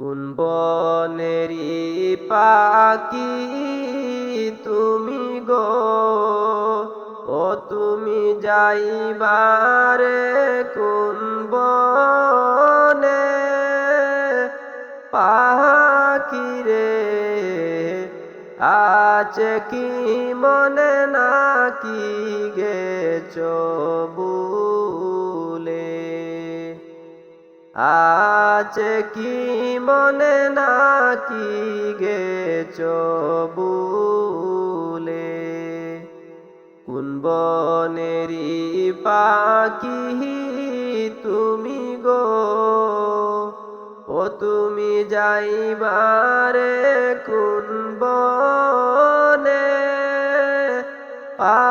কোন বনেরি পাকি তুমি গো? ও তুমি যাইবারে কোন বনে পাখি রে আছে কি মনে নাকি গেছ বুলে? আছে কি মনে নাকি গেছ বুলে কোন বনেরি পাখি তুমি গো? ও তুমি যাইবারে কোন বনে? পাখি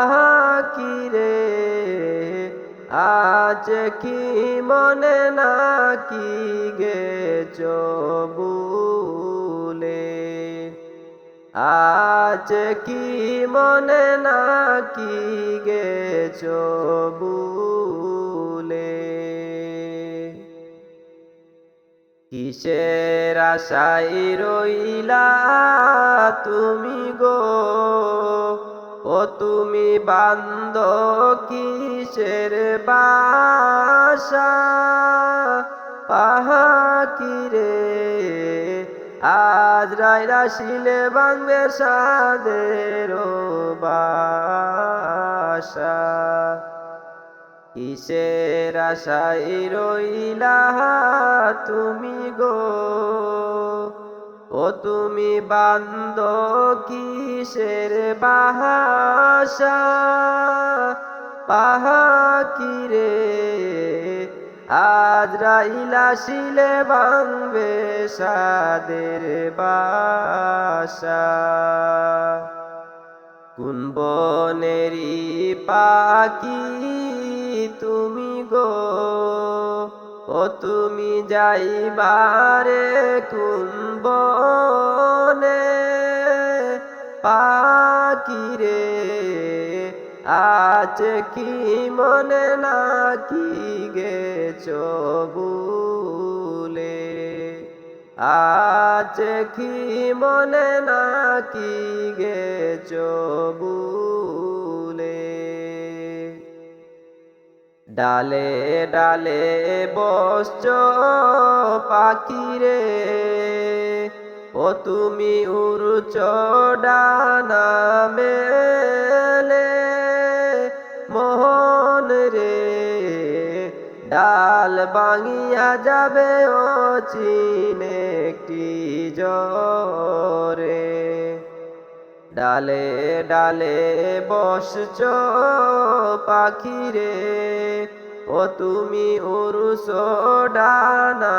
আজ কি মনে নাকি গেছ বুলে আজ কি মনে নাকি গেছ বুলে কিসের আশাই রইলা তুমি গো? ও তুমি বান্দ কিসের বাসা পাহাকি রে আজ রায় রাশিলে বাংবে সাদের বাসা। কিসের আশাই রইলা তুমি গো? ও তুমি বান্দ কিসের বাহাসা পাহাকি রে আজ রাইলা শিলে বাংবে সাদের বাসা। কোন বনেরি পাকি তুমি গো? ও তুমি যাইবারে কোন বনে? পাকি রে আছে কি মনে নাকি গেছ বুলে আছে কি মনে নাকি গেছ বুলে ডালে ডালে বসছ পাখিরে। ও তুমি উড়ছ ডানা মেলে মোহন রে। ডাল বাঙিয়া যাবে ও চিনে একটি জরে ডালে ডালে বসছ পাখিরে। ও তুমি উরুস ডানা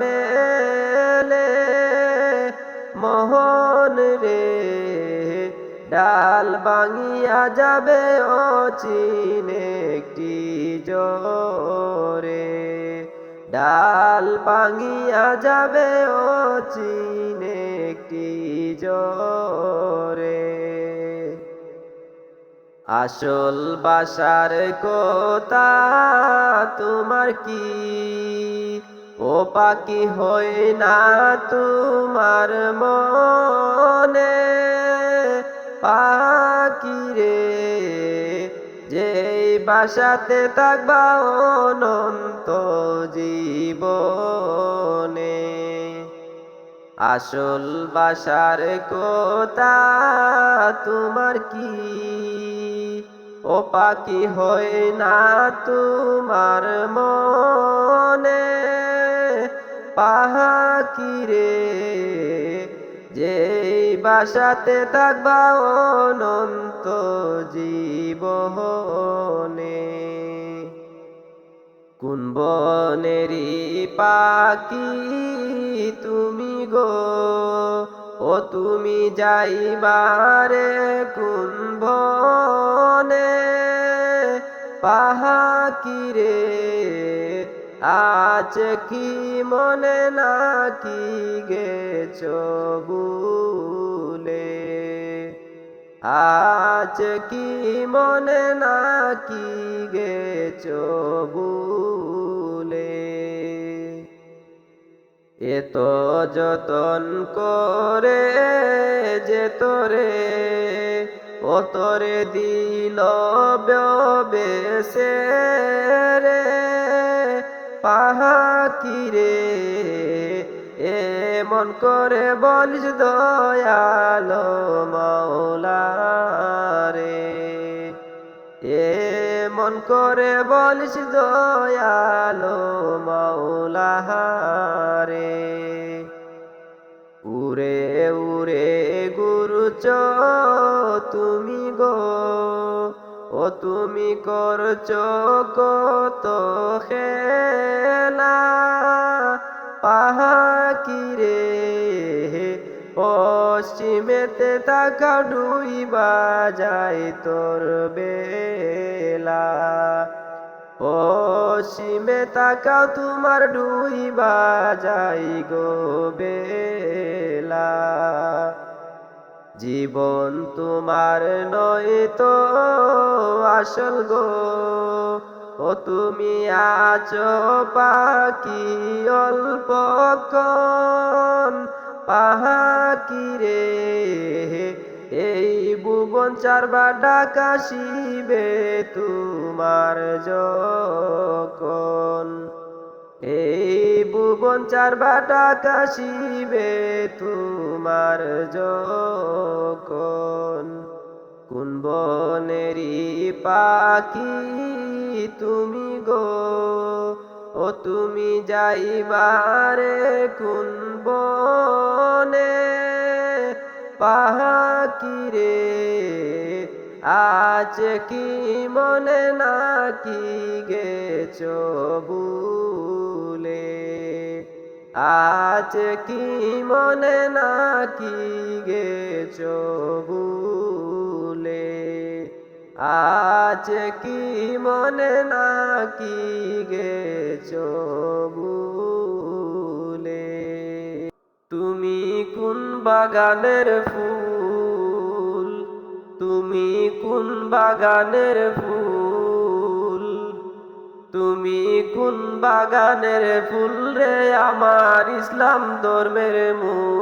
মেলে মোহন রে, ডাল বাঙিয়া যাবে ও চিনে একটি জোরে। ডাল ভাঙিয়া যাবে ও চিনে একটি জোরে। আসল বাসার কথা তোমার কি? ও পাখি হয় না তোমার মনে? পাখি রে, যেই বাসাতে থাকবা অনন্ত জীবনে। আসল বাসার কথা তোমার কি? ও পাখি হয় না তোমার মনে পাহাকি রে যেই বাসাতে থাকবা অনন্ত জীবনে। কোন বনেরি পাখি তুমি গো? ও তুমি যাইবারে কোন বনে পাহাকি রে আজ কি মনে না কি গেছ বুলে আজ কি মনে নাকি গেছ বুলে এত যতন করে যে তোরে, ও তোরে দিল বেসে রে পাহাকি রে এমন করে বলিস দয়ালো মাওলা রে এমন করে বলিস দয়ালো মাওলা রে উরে উরে গুরু চ, তুমি গো, ও তুমি করছ কত খেলা। পাহাকি রে পশ্চিমেতে তাকা ডুইবা যায় তোর বেলা। পশ্চিমে তাকাও তোমার ডুইবা যাই গো বেলা। জীবন তোমার নয় তো আসল গো। ও তুমি আছো পাখি অল্প কন পাহাকি রে। এই ভুবন চারবা ডাকাশিবে তোমার যখন। এই ভুবন চারবা ডাকাশিবে তোমার যখন। কোন বনেরি পাখি তুমি গো? ও তুমি যাইবারে কোন বনে? পাহাকি রে আজ কি মনে নাকি গেছ বুলে আজ কি মনে নাকি গেছ বুলে আজ কি মনে নাকি গেছ বুলে তুমি কোন বাগানের ফুল? তুমি কোন বাগানের ফুল? তুমি কোন বাগানের ফুল রে? আমার ইসলাম ধর্মের মূল।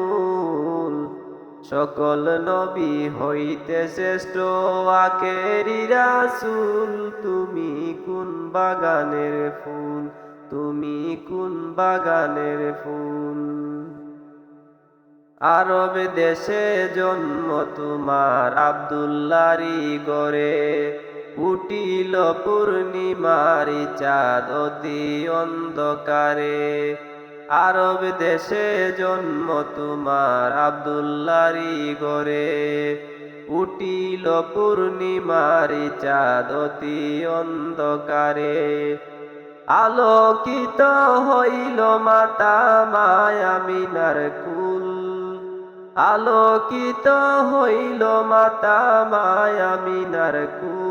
সকল নবী হইতে শ্রেষ্ঠ আকেরি রাসুল, তুমি কোন বাগানের ফুল? তুমি কোন বাগানের ফুল? আরব দেশে জন্ম তোমার আবদুল্লারি গরে উঠিল পূর্ণিমারি চাঁদ অতি অন্ধকারে। আরব দেশে জন্ম তোমার আবদুল্লারি গরে উঠিল পূর্ণিমারি চাঁদ অন্ধকারে। আলোকিত হইল মাতা মায়ামিনার কুল। আলোকিত হইল মাতা মায়ামিনার কুল।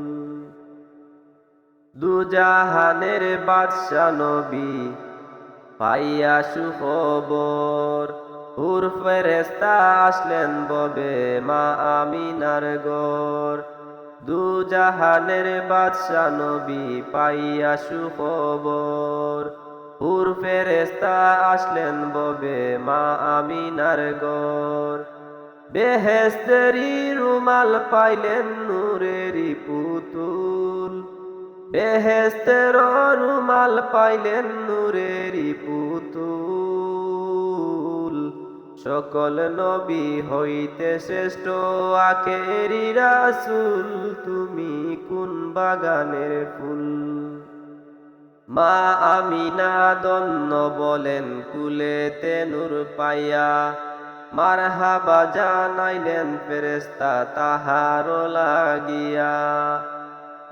দুজাহানের বাদশা নবী পাইয়া সুখবর। হুর ফেরেস্তা আসলেন ববে মা আমিনার গর দুজাহানের বাদশা নবী পাইয়া সুখবর। হুর ফেরেস্তা আসলেন ববে মা আমিনার গর বেহেস্তেরি রুমাল পাইলেন বেহেস্তের রুমাল পাইলেন নূরেরি পুতুল। সকল নবী হইতে শ্রেষ্ঠ আখেরি রাসুল, তুমি কোন বাগানের ফুল? মা আমিনা দন্ন বলেন, কুলেতে নূর পাইয়া মার হাবা জানাইলেন ফেরেস্তা তাহার লাগিয়া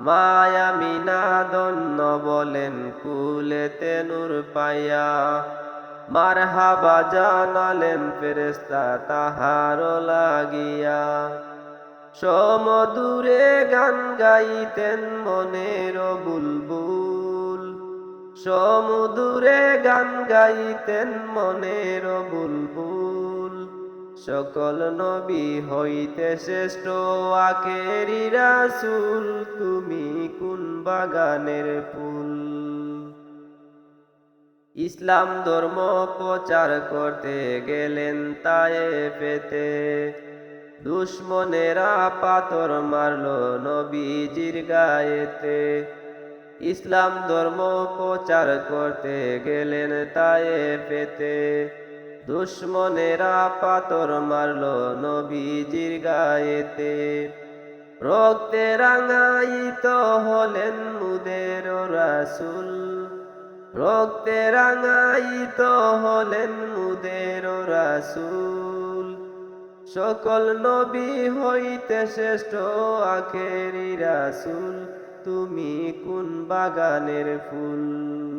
মায়ামিনা দন্ন বলেন কুলেতে নূর পাইয়া। মার হাবা জানালেন ফেরেস্তা তাহার লাগিয়া। সমদূরে গান গাইতেন মনের বুলবুল। সমুদূরে গান গাইতেন মনের বুলবুল। সকল নবী হইতে শ্রেষ্ঠ আখেরি রাসুল, তুমি কোন বাগানের ফুল? ইসলাম ধর্ম প্রচার করতে গেলেন তায়ে পেতে দুশ্মনেরা পাথর মারল নবীজির গায়েতে। ইসলাম ধর্ম প্রচার করতে গেলেন তায়ে পেতে দুশ্মনেরা পাথর মারল নবীজির গায়েতে। রক্তে রাঙায়িত হলেন মুদের রাসুল। রক্তে রাঙায়িত হলেন মুদের রাসুল। সকল নবী হইতে শ্রেষ্ঠ আখেরি রাসুল। তুমি কোন বাগানের ফুল?